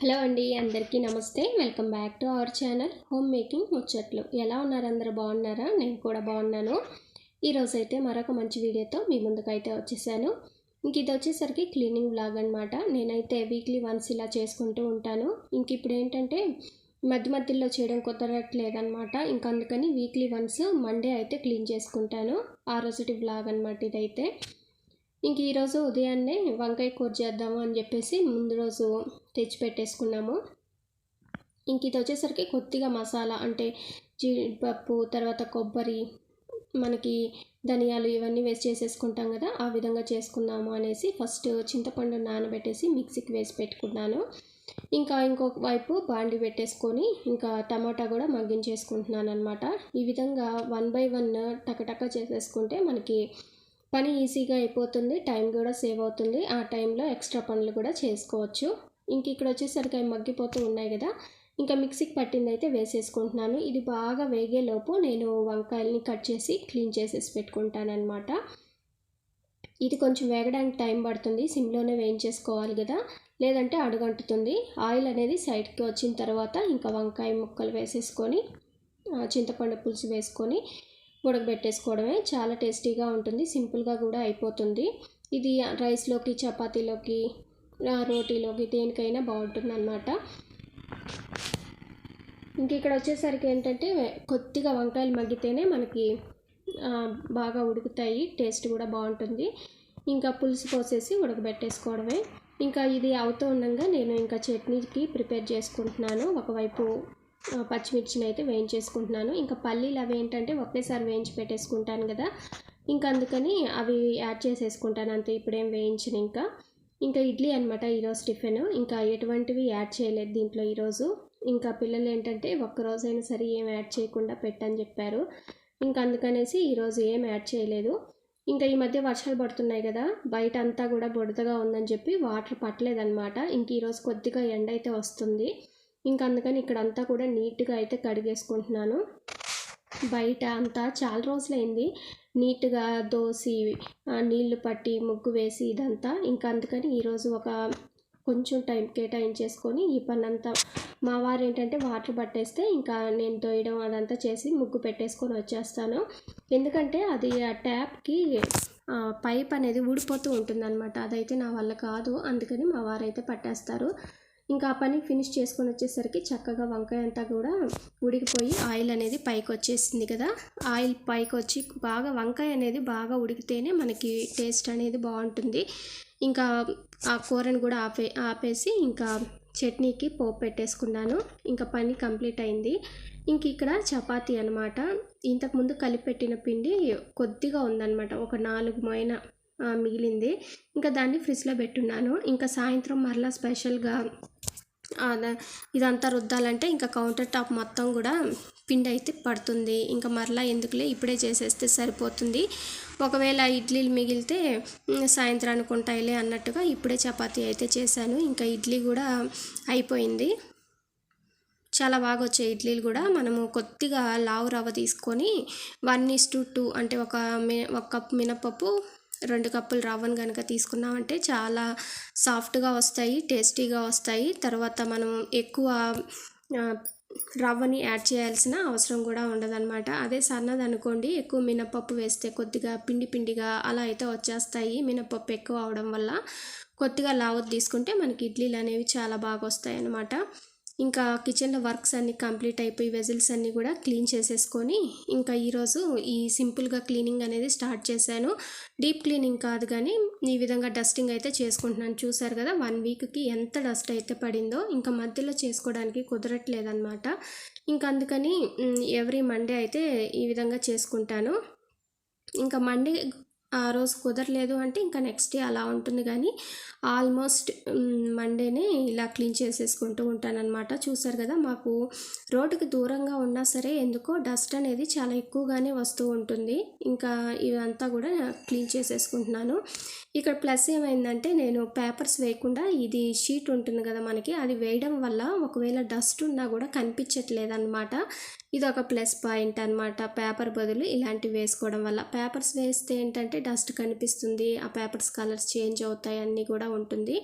Hello అండి అందరికీ నమస్తే. Welcome back to our channel home making ముచ్చట్లు. ఎలా ఉన్నారు? అందరూ బాగున్నారా? నేను కూడా బాగున్నాను. ఈరోజు అయితే మరొక మంచి వీడియోతో మీ ముందుకైతే వచ్చేసాను. ఇంక ఇది వచ్చేసరికి క్లీనింగ్ బ్లాగ్ అనమాట నేనైతే వీక్లీ వన్స్ ఇలా చేసుకుంటూ ఉంటాను. ఇంక ఇప్పుడు ఏంటంటే మధ్య మధ్యలో చేయడం కుదరట్లేదనమాట ఇంక అందుకని వీక్లీ వన్స్ మండే అయితే క్లీన్ చేసుకుంటాను. ఆ రోజుటి బ్లాగ్ అనమాట ఇదైతే. ఇంక ఈరోజు ఉదయాన్నే వంకాయ కూర చేద్దాము అని చెప్పేసి ముందు రోజు తెచ్చి పెట్టేసుకున్నాము. ఇంక ఇది వచ్చేసరికి కొద్దిగా మసాలా అంటే జీడిపప్పు తర్వాత కొబ్బరి మనకి ధనియాలు ఇవన్నీ వేసి చేసేసుకుంటాం కదా ఆ విధంగా చేసుకుందాము అనేసి ఫస్ట్ చింతపండు నానబెట్టేసి మిక్సీకి వేసి పెట్టుకున్నాను. ఇంకా ఇంకొక వైపు బాండి పెట్టేసుకొని ఇంకా టమాటా కూడా మగ్గించేసుకుంటున్నాను అనమాట ఈ విధంగా వన్ బై వన్ టకటక చేసేసుకుంటే మనకి పని ఈజీగా అయిపోతుంది టైం కూడా సేవ్ అవుతుంది. ఆ టైంలో ఎక్స్ట్రా పనులు కూడా చేసుకోవచ్చు. ఇంక ఇక్కడ వచ్చేసరికి అవి మగ్గిపోతూ ఉన్నాయి కదా. ఇంకా మిక్సీకి పట్టింది అయితే వేసేసుకుంటున్నాను. ఇది బాగా వేగేలోపు నేను వంకాయల్ని కట్ చేసి క్లీన్ చేసేసి పెట్టుకుంటానమాట ఇది కొంచెం వేగడానికి టైం పడుతుంది. సిమ్లోనే వేయించేసుకోవాలి కదా. లేదంటే అడుగంటుతుంది. ఆయిల్ అనేది సైడ్కి వచ్చిన తర్వాత ఇంకా వంకాయ ముక్కలు వేసేసుకొని చింతపండు పులుసు వేసుకొని ఉడకబెట్టేసుకోవడమే చాలా టేస్టీగా ఉంటుంది సింపుల్గా కూడా అయిపోతుంది. ఇది రైస్లోకి చపాతీలోకి రోటీలోకి దేనికైనా బాగుంటుంది అనమాట ఇంక ఇక్కడ వచ్చేసరికి ఏంటంటే కొద్దిగా వంకాయలు మగ్గితేనే మనకి బాగా ఉడుకుతాయి టేస్ట్ కూడా బాగుంటుంది. ఇంకా పులుసు పోసేసి ఉడకబెట్టేసుకోవడమే. ఇంకా ఇది అవుతూ ఉండగా నేను ఇంకా చట్నీకి ప్రిపేర్ చేసుకుంటున్నాను. ఒకవైపు పచ్చిమిర్చిని అయితే వేయించేసుకుంటున్నాను. ఇంకా పల్లీలు అవి ఏంటంటే ఒకేసారి వేయించి పెట్టేసుకుంటాను కదా. ఇంకా అందుకని అవి యాడ్ చేసేసుకుంటాను. అంతే ఇప్పుడేం వేయించిన ఇంకా. ఇంకా ఇడ్లీ అనమాట ఈరోజు టిఫిన్. ఇంకా ఎటువంటివి యాడ్ చేయలేదు దీంట్లో ఈరోజు. ఇంకా పిల్లలు ఏంటంటే ఒక్కరోజైనా సరే ఏం యాడ్ చేయకుండా పెట్టని చెప్పారు. ఇంకా అందుకనేసి ఈరోజు ఏం యాడ్ చేయలేదు. ఇంకా ఈ మధ్య వర్షాలు పడుతున్నాయి కదా. బయట అంతా కూడా బుడతగా ఉందని చెప్పి వాటర్ పట్టలేదన్నమాట. ఇంక ఈరోజు కొద్దిగా ఎండ అయితే వస్తుంది. ఇంకా అందుకని ఇక్కడ అంతా కూడా నీట్గా అయితే కడిగేసుకుంటున్నాను. బయట అంతా చాలా రోజులైంది నీట్గా దోసి నీళ్ళు పట్టి ముగ్గు వేసి ఇదంతా. ఇంకా అందుకని ఈరోజు ఒక కొంచెం టైం కేటాయించేసుకొని ఈ పని అంతా మా వారు ఏంటంటే వాటర్ పట్టేస్తే ఇంకా నేను తోయడం అదంతా చేసి ముగ్గు పెట్టేసుకొని వచ్చేస్తాను. ఎందుకంటే అది ఆ ట్యాప్కి పైప్ అనేది ఊడిపోతూ ఉంటుందన్నమాట. అదైతే నా వల్ల కాదు. అందుకని మా వారైతే పట్టేస్తారు. ఇంకా ఆ పని ఫినిష్ చేసుకొని వచ్చేసరికి చక్కగా వంకాయ అంతా కూడా ఉడికిపోయి ఆయిల్ అనేది పైకి వచ్చేసింది కదా. ఆయిల్ పైకి వచ్చి బాగా వంకాయ అనేది బాగా ఉడికితేనే మనకి టేస్ట్ అనేది బాగుంటుంది. ఇంకా ఆ కూరని కూడా ఆపే ఆపేసి ఇంకా చట్నీకి పోపు పెట్టేసుకున్నాను. ఇంకా పని కంప్లీట్ అయింది. ఇంక ఇక్కడ చపాతీ అనమాట ఇంతకుముందు కలిపెట్టిన పిండి కొద్దిగా ఉందన్నమాట. ఒక నాలుగు మొయిన మిగిలింది. ఇంకా దాన్ని ఫ్రిడ్జ్లో పెట్టున్నాను. ఇంకా సాయంత్రం మరలా స్పెషల్గా ఇదంతా రుద్దాలంటే ఇంకా కౌంటర్ టాప్ మొత్తం కూడా పిండి అయితే పడుతుంది. ఇంకా మరలా ఎందుకులే ఇప్పుడే చేసేస్తే సరిపోతుంది. ఒకవేళ ఇడ్లీలు మిగిలితే సాయంత్రానికి ఉంటాయిలే అన్నట్టుగా ఇప్పుడే చపాతీ అయితే చేశాను. ఇంకా ఇడ్లీ కూడా అయిపోయింది. చాలా బాగా వచ్చాయి ఇడ్లీలు కూడా. మనము కొద్దిగా లావు రవ్వ తీసుకొని వన్ ఇస్ టు టూ అంటే ఒక ఒక కప్ మినపప్పు రెండు కప్పులు రవ్వను కనుక తీసుకున్నామంటే చాలా సాఫ్ట్గా వస్తాయి టేస్టీగా వస్తాయి. తర్వాత మనం ఎక్కువ రవ్వని యాడ్ చేయాల్సిన అవసరం కూడా ఉండదన్నమాట. అదే సన్నది అనుకోండి ఎక్కువ మినపప్పు వేస్తే కొద్దిగా పిండి పిండిగా అలా అయితే వచ్చేస్తాయి. మినపప్పు ఎక్కువ అవడం వల్ల కొద్దిగా లావు తీసుకుంటే మనకి ఇడ్లీలు అనేవి చాలా బాగా వస్తాయి అన్నమాట ఇంకా కిచెన్లో వర్క్స్ అన్నీ కంప్లీట్ అయిపోయి వెజిల్స్ అన్నీ కూడా క్లీన్ చేసేసుకొని ఇంకా ఈరోజు ఈ సింపుల్గా క్లీనింగ్ అనేది స్టార్ట్ చేశాను. డీప్ క్లీనింగ్ కాదు కానీ ఈ విధంగా డస్టింగ్ అయితే చేసుకుంటున్నాను. చూసారు కదా వన్ వీక్కి ఎంత డస్ట్ అయితే పడిందో ఇంకా మధ్యలో చేసుకోవడానికి కుదరట్లేదన్నమాట. ఇంకా అందుకని ఎవ్రీ మండే అయితే ఈ విధంగా చేసుకుంటాను. ఇంకా మండే ఆ రోజు కుదరలేదు అంటే ఇంకా నెక్స్ట్ డే అలా ఉంటుంది కానీ ఆల్మోస్ట్ మండేనే ఇలా క్లీన్ చేసేసుకుంటూ ఉంటానన్నమాట. చూసారు కదా మాకు రోడ్డుకి దూరంగా ఉన్నా సరే ఎందుకో డస్ట్ అనేది చాలా ఎక్కువగానే వస్తూ ఉంటుంది. ఇంకా ఇదంతా కూడా క్లీన్ చేసేసుకుంటున్నాను. ఇక్కడ ప్లస్ ఏమైందంటే నేను పేపర్స్ వేయకుండా ఇది షీట్ ఉంటుంది కదా మనకి అది వేయడం వల్ల ఒకవేళ డస్ట్ ఉన్నా కూడా కనిపించట్లేదు అనమాట ఇది ఒక ప్లస్ పాయింట్ అనమాట పేపర్ బదులు ఇలాంటివి వేసుకోవడం వల్ల. పేపర్స్ వేస్తే ఏంటంటే డస్ట్ కనిపిస్తుంది. ఆ పేపర్స్ కలర్స్ చేంజ్ అవుతాయి. అన్నీ కూడా ఉంటుంది.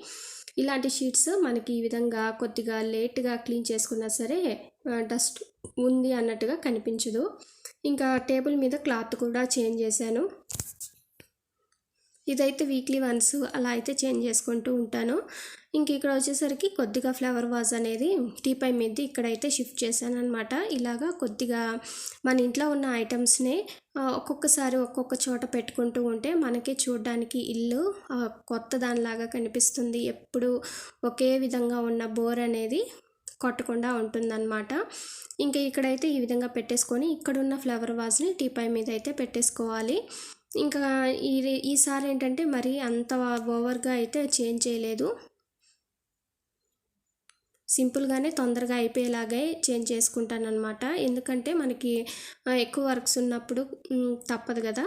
ఇలాంటి షీట్స్ మనకి ఈ విధంగా కొద్దిగా లేట్గా క్లీన్ చేసుకున్నా సరే డస్ట్ ఉంది అన్నట్టుగా కనిపించదు. ఇంకా టేబుల్ మీద క్లాత్ కూడా చేంజ్ చేశాను. ఇదైతే వీక్లీ వన్స్ అలా అయితే చేంజ్ చేసుకుంటూ ఉంటాను. ఇంక ఇక్కడ వచ్చేసరికి కొద్దిగా ఫ్లవర్ వాజ్ అనేది టీపై మీద ఇక్కడైతే షిఫ్ట్ చేశాను అనమాట ఇలాగా కొద్దిగా మన ఇంట్లో ఉన్న ఐటమ్స్ని ఒక్కొక్కసారి ఒక్కొక్క చోట పెట్టుకుంటూ ఉంటే మనకి చూడడానికి ఇల్లు కొత్త దానిలాగా కనిపిస్తుంది. ఎప్పుడు ఒకే విధంగా ఉన్న బోర్ అనేది కొట్టకుండా ఉంటుందన్నమాట. ఇంకా ఇక్కడైతే ఈ విధంగా పెట్టేసుకొని ఇక్కడున్న ఫ్లవర్ వాజ్ని టీపై మీద అయితే పెట్టేసుకోవాలి. ఇంకా ఈ ఈసారి ఏంటంటే మరి అంత ఓవర్గా అయితే చేంజ్ చేయలేదు. సింపుల్గానే తొందరగా అయిపోయేలాగే చేంజ్ చేసుకుంటాను అనమాట ఎందుకంటే మనకి ఎక్కువ వర్క్స్ ఉన్నప్పుడు తప్పదు కదా.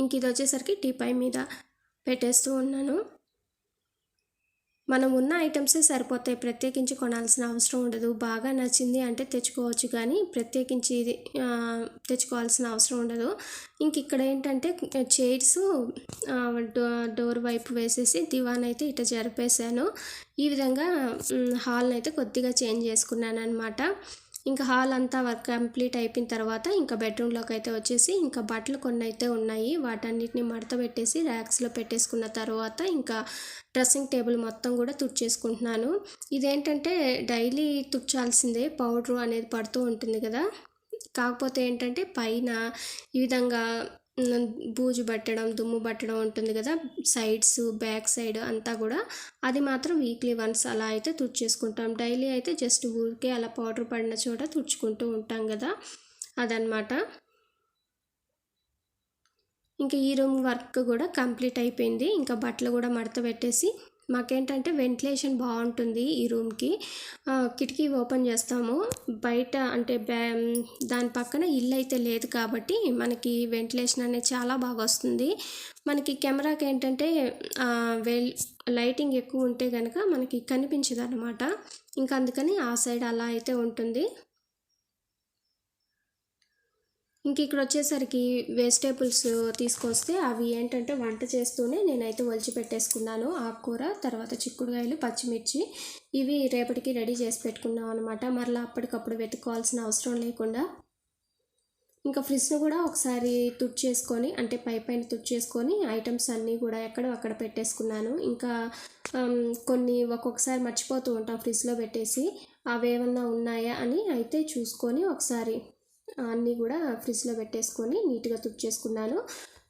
ఇంక ఇది వచ్చేసరికి టీపై మీద పెట్టేస్తూ ఉన్నాను. మనం ఉన్న ఐటమ్సే సరిపోతాయి ప్రత్యేకించి కొనాల్సిన అవసరం ఉండదు. బాగా నచ్చింది అంటే తెచ్చుకోవచ్చు కానీ ప్రత్యేకించి ఇది తెచ్చుకోవాల్సిన అవసరం ఉండదు. ఇంక ఇక్కడ ఏంటంటే చైర్స్ డోర్ వైపు వేసేసి దివాన్ అయితే ఇట జరిపేశాను. ఈ విధంగా హాల్ని అయితే కొద్దిగా చేంజ్ చేసుకున్నాను అనమాట ఇంకా హాల్ అంతా వర్క్ కంప్లీట్ అయిపోయిన తర్వాత ఇంకా బెడ్రూమ్లోకి అయితే వచ్చేసి ఇంకా బట్టలు కొన్ని అయితే ఉన్నాయి. వాటన్నిటిని మడత పెట్టేసి ర్యాక్స్లో పెట్టేసుకున్న తర్వాత ఇంకా డ్రెస్సింగ్ టేబుల్ మొత్తం కూడా తుడిచేసుకుంటున్నాను. ఇదేంటంటే డైలీ తుడిచాల్సిందే పౌడరు అనేది పడుతూ ఉంటుంది కదా. కాకపోతే ఏంటంటే పైన ఈ విధంగా బూజు పట్టడం దుమ్ము పట్టడం ఉంటుంది కదా సైడ్స్ బ్యాక్ సైడ్ అంతా కూడా. అది మాత్రం వీక్లీ వన్స్ అలా అయితే తుడిచేసుకుంటాం. డైలీ అయితే జస్ట్ ఊరికే అలా పౌడర్ పడిన చోట తుడుచుకుంటూ ఉంటాం కదా అదనమాట ఇంకా ఈ రూమ్ వర్క్ కూడా కంప్లీట్ అయిపోయింది. ఇంకా బట్టలు కూడా మడత పెట్టేసి మాకేంటంటే వెంటిలేషన్ బాగుంటుంది ఈ రూమ్కి. కిటికీ ఓపెన్ చేస్తాము. బయట అంటే బ్యా దాని పక్కన ఇల్లు అయితే లేదు కాబట్టి మనకి వెంటిలేషన్ అనేది చాలా బాగా వస్తుంది. మనకి కెమెరాకి ఏంటంటే వెల్ లైటింగ్ ఎక్కువ ఉంటే కనుక మనకి కనిపించదు అనమాట ఇంకా అందుకని ఆ సైడ్ అలా అయితే ఉంటుంది. ఇంక ఇక్కడ వచ్చేసరికి వెజిటేబుల్స్ తీసుకొస్తే అవి ఏంటంటే వంట చేస్తూనే నేనైతే ఒలిచి పెట్టేసుకున్నాను. ఆకుకూర తర్వాత చిక్కుడుకాయలు పచ్చిమిర్చి. ఇవి రేపటికి రెడీ చేసి పెట్టుకున్నాం అనమాట మరలా అప్పటికప్పుడు వెతుక్కోవాల్సిన అవసరం లేకుండా. ఇంకా ఫ్రిడ్జ్ను కూడా ఒకసారి తుడిచేసుకొని అంటే పై పైన తుడిచేసుకొని ఐటమ్స్ అన్నీ కూడా ఎక్కడో అక్కడ పెట్టేసుకున్నాను. ఇంకా కొన్ని ఒక్కొక్కసారి మర్చిపోతూ ఉంటాం ఫ్రిడ్జ్లో పెట్టేసి. అవి ఏమన్నా ఉన్నాయా అని అయితే చూసుకొని ఒకసారి అన్నీ కూడా ఫ్రిడ్జ్లో పెట్టేసుకొని నీట్గా తుడిచేసుకున్నాను.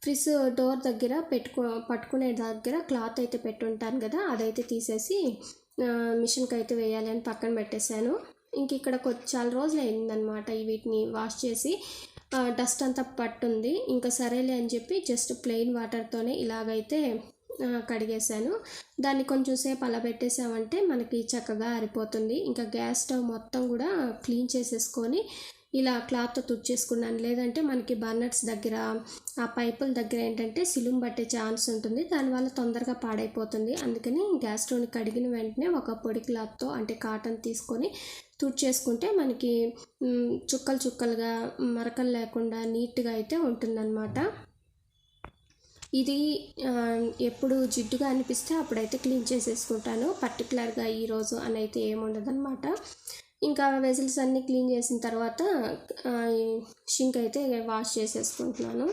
ఫ్రిడ్జ్ డోర్ దగ్గర పెట్టుకో పట్టుకునే దగ్గర క్లాత్ అయితే పెట్టుంటాను కదా అదైతే తీసేసి మిషన్కి అయితే వేయాలి అని పక్కన పెట్టేశాను. ఇంక ఇక్కడ చాలా రోజులు అయిందనమాట ఈ వీటిని వాష్ చేసి. డస్ట్ అంతా పట్టుంది. ఇంకా సరేలే అని చెప్పి జస్ట్ ప్లెయిన్ వాటర్తోనే ఇలాగైతే కడిగేశాను. దాన్ని కొంచెం సేపు అలా పెట్టేసామంటే మనకి చక్కగా ఆరిపోతుంది ఇంకా గ్యాస్ స్టవ్ మొత్తం కూడా క్లీన్ చేసేసుకొని ఇలా క్లాత్తో తుడిచేసుకున్నాను. లేదంటే మనకి బర్నర్స్ దగ్గర ఆ పైపుల దగ్గర ఏంటంటే సిలుం పట్టే ఛాన్స్ ఉంటుంది. దానివల్ల తొందరగా పాడైపోతుంది. అందుకని గ్యాస్ స్టవ్ని కడిగిన వెంటనే ఒక పొడి క్లాత్తో అంటే కాటన్ తీసుకొని తుడిచేసుకుంటే మనకి చుక్కలు చుక్కలుగా మరకలు లేకుండా నీట్గా అయితే ఉంటుందన్నమాట. ఇది ఎప్పుడు జిడ్డుగా అనిపిస్తే అప్పుడైతే క్లీన్ చేసేసుకుంటాను. పర్టికులర్గా ఈరోజు అని అయితే ఏముండదన్నమాట. ఇంకా వెజిల్స్ అన్నీ క్లీన్ చేసిన తర్వాత షింక్ అయితే వాష్ చేసేసుకుంటున్నాను.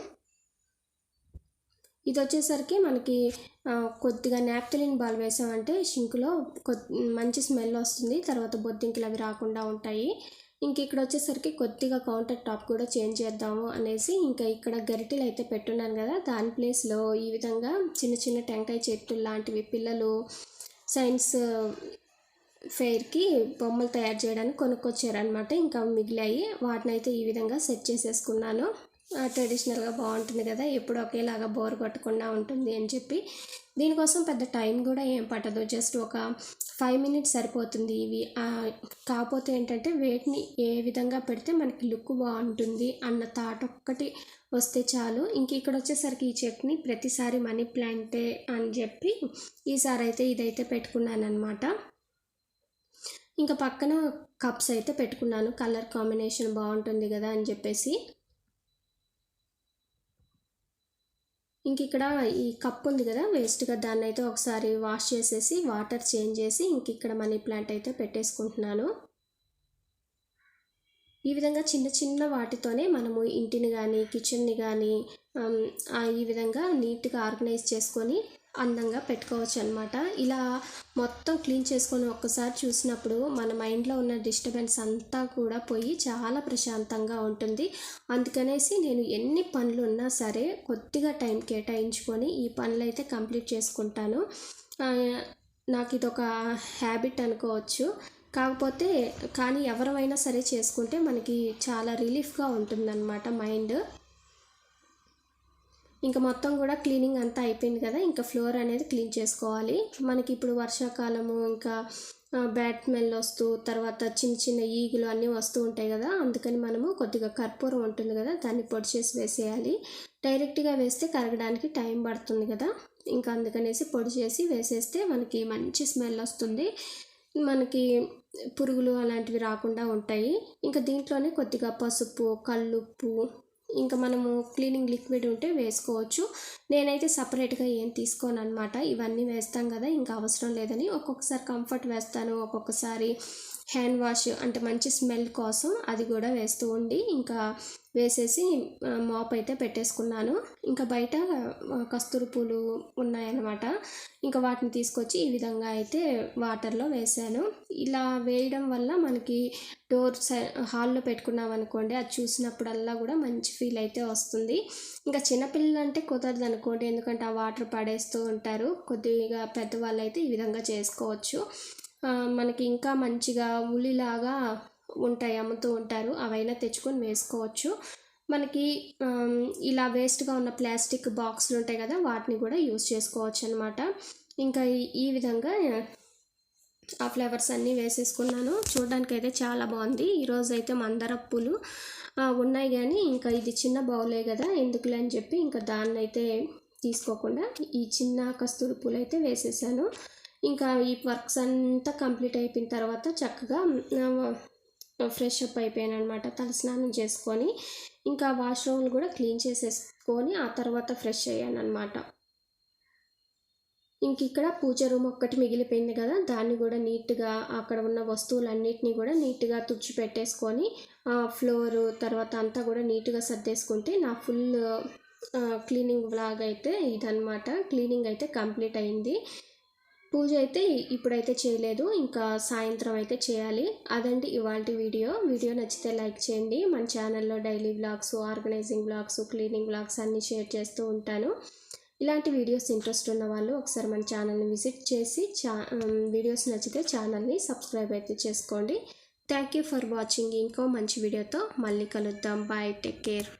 ఇది వచ్చేసరికి మనకి కొద్దిగా నాప్తలిన్ బాల్ వేసామంటే షింకులో మంచి స్మెల్ వస్తుంది. తర్వాత బొద్దింకలు అవి రాకుండా ఉంటాయి. ఇంక ఇక్కడ వచ్చేసరికి కొద్దిగా కౌంటర్ టాప్ కూడా చేంజ్ చేద్దాము అనేసి ఇంకా ఇక్కడ గరిటెలు అయితే పెట్టున్నాను కదా దాని ప్లేస్లో ఈ విధంగా చిన్న చిన్న టెంకాయ చెట్లు లాంటివి పిల్లలు సైన్స్ ఫెయిర్కి బొమ్మలు తయారు చేయడానికి కొనుక్కొచ్చారనమాట ఇంకా మిగిలాయి వాటిని అయితే ఈ విధంగా సెట్ చేసేసుకున్నాను. ట్రెడిషనల్గా బాగుంటుంది కదా ఎప్పుడు ఒకేలాగా బోర్ కొట్టకుండా ఉంటుంది అని చెప్పి. దీనికోసం పెద్ద టైం కూడా ఏం పట్టదు. జస్ట్ ఒక ఫైవ్ మినిట్స్ సరిపోతుంది ఇవి. కాకపోతే ఏంటంటే వేటిని ఏ విధంగా పెడితే మనకి లుక్ బాగుంటుంది అన్న థాట్ ఒక్కటి వస్తే చాలు. ఇంక ఇక్కడ వచ్చేసరికి ఈ చెట్ని ప్రతిసారి మనీ ప్లాంటే అని చెప్పి ఈసారి అయితే ఇదైతే పెట్టుకున్నాను అనమాట ఇంకా పక్కన కప్స్ అయితే పెట్టుకున్నాను. కలర్ కాంబినేషన్ బాగుంటుంది కదా అని చెప్పేసి. ఇంక ఇక్కడ ఈ కప్ ఉంది కదా వేస్ట్గా దాన్ని అయితే ఒకసారి వాష్ చేసేసి వాటర్ చేంజ్ చేసి ఇంక ఇక్కడ మనీ ప్లాంట్ అయితే పెట్టేసుకుంటున్నాను. ఈ విధంగా చిన్న చిన్న వాటితోనే మనము ఇంటిని కానీ కిచెన్ని కానీ ఈ విధంగా నీట్గా ఆర్గనైజ్ చేసుకొని అందంగా పెట్టుకోవచ్చు అనమాట ఇలా మొత్తం క్లీన్ చేసుకొని ఒక్కసారి చూసినప్పుడు మన మైండ్లో ఉన్న డిస్టర్బెన్స్ అంతా కూడా పోయి చాలా ప్రశాంతంగా ఉంటుంది. అందుకనేసి నేను ఎన్ని పనులు ఉన్నా సరే కొద్దిగా టైం కేటాయించుకొని ఈ పనులు అయితే కంప్లీట్ చేసుకుంటాను. నాకు ఇది ఒక హ్యాబిట్ అనుకోవచ్చు. కాకపోతే కానీ ఎవరైనా సరే చేసుకుంటే మనకి చాలా రిలీఫ్గా ఉంటుందన్నమాట మైండ్. ఇంకా మొత్తం కూడా క్లీనింగ్ అంతా అయిపోయింది కదా ఇంకా ఫ్లోర్ అనేది క్లీన్ చేసుకోవాలి. మనకి ఇప్పుడు వర్షాకాలము ఇంకా బ్యాట్ స్మెల్ వస్తూ తర్వాత చిన్న చిన్న ఈగులు అన్నీ వస్తూ ఉంటాయి కదా అందుకని మనము కొద్దిగా కర్పూరం ఉంటుంది కదా దాన్ని పొడి చేసి వేసేయాలి. డైరెక్ట్గా వేస్తే కరగడానికి టైం పడుతుంది కదా ఇంకా అందుకనేసి పొడి చేసి వేసేస్తే మనకి మంచి స్మెల్ వస్తుంది. మనకి పురుగులు అలాంటివి రాకుండా ఉంటాయి. ఇంకా దీంట్లోనే కొద్దిగా పసుపు కల్లుప్పు ఇంకా మనము క్లీనింగ్ లిక్విడ్ ఉంటే వేసుకోవచ్చు. నేనైతే సపరేట్గా ఏం తీసుకోను అనమాట ఇవన్నీ వేస్తాం కదా ఇంకా అవసరం లేదని ఒక్కొక్కసారి కంఫర్ట్ వేస్తాను ఒక్కొక్కసారి హ్యాండ్ వాష్ అంటే మంచి స్మెల్ కోసం అది కూడా వేస్తూ ఉండి ఇంకా వేసేసి మాప్ అయితే పెట్టేసుకున్నాను. ఇంకా బయట కస్తూరి పూలు ఉన్నాయన్నమాట. ఇంకా వాటిని తీసుకొచ్చి ఈ విధంగా అయితే వాటర్లో వేసాను. ఇలా వేయడం వల్ల మనకి డోర్ హాల్లో పెట్టుకున్నాం అనుకోండి అది చూసినప్పుడల్లా కూడా మంచి ఫీల్ అయితే వస్తుంది. ఇంకా చిన్నపిల్లలు అంటే కుదరదు అనుకోండి ఎందుకంటే ఆ వాటర్ పడేస్తూ ఉంటారు. కొద్దిగా పెద్దవాళ్ళు అయితే ఈ విధంగా చేసుకోవచ్చు. మనకి ఇంకా మంచిగా ఉలిలాగా ఉంటాయి అమ్ముతూ ఉంటారు. అవైనా తెచ్చుకొని వేసుకోవచ్చు. మనకి ఇలా వేస్ట్గా ఉన్న ప్లాస్టిక్ బాక్సులు ఉంటాయి కదా వాటిని కూడా యూజ్ చేసుకోవచ్చు అనమాట ఇంకా ఈ విధంగా ఆ ఫ్లేవర్స్ అన్నీ వేసేసుకున్నాను. చూడడానికి అయితే చాలా బాగుంది. ఈరోజు అయితే మందార పూలు ఉన్నాయి కానీ ఇంకా ఇది చిన్న బౌలే కదా ఎందుకులే అని చెప్పి ఇంకా దాన్ని అయితే తీసుకోకుండా ఈ చిన్న కస్తూరి పూలు అయితే వేసేసాను. ఇంకా ఈ వర్క్స్ అంతా కంప్లీట్ అయిపోయిన తర్వాత చక్కగా ఫ్రెష్ అప్ అయిపోయాను అనమాట తల స్నానం చేసుకొని ఇంకా వాష్రూమ్లు కూడా క్లీన్ చేసేసుకొని ఆ తర్వాత ఫ్రెష్ అయ్యాను అనమాట ఇంక ఇక్కడ పూజ రూమ్ ఒక్కటి మిగిలిపోయింది కదా దాన్ని కూడా నీట్గా అక్కడ ఉన్న వస్తువులన్నిటినీ కూడా నీట్గా తుడిచి పెట్టేసుకొని ఫ్లోరు తర్వాత అంతా కూడా నీట్గా సర్దేసుకుంటే నా ఫుల్ క్లీనింగ్ వ్లాగ్ అయితే ఇదనమాట క్లీనింగ్ అయితే కంప్లీట్ అయింది. పూజ అయితే ఇప్పుడైతే చేయలేదు ఇంకా సాయంత్రం అయితే చేయాలి. అదండి ఇవాళ వీడియో. వీడియో నచ్చితే లైక్ చేయండి. మన ఛానల్లో daily blogs organising blogs cleaning blogs అన్నీ షేర్ చేస్తూ ఉంటాను. ఇలాంటి వీడియోస్ ఇంట్రెస్ట్ ఉన్న వాళ్ళు ఒకసారి మన ఛానల్ని విజిట్ చేసి చా వీడియోస్ నచ్చితే ఛానల్ని సబ్స్క్రైబ్ అయితే చేసుకోండి. Thank you for watching. ఇంకో మంచి వీడియోతో మళ్ళీ కలుద్దాం. Bye take care.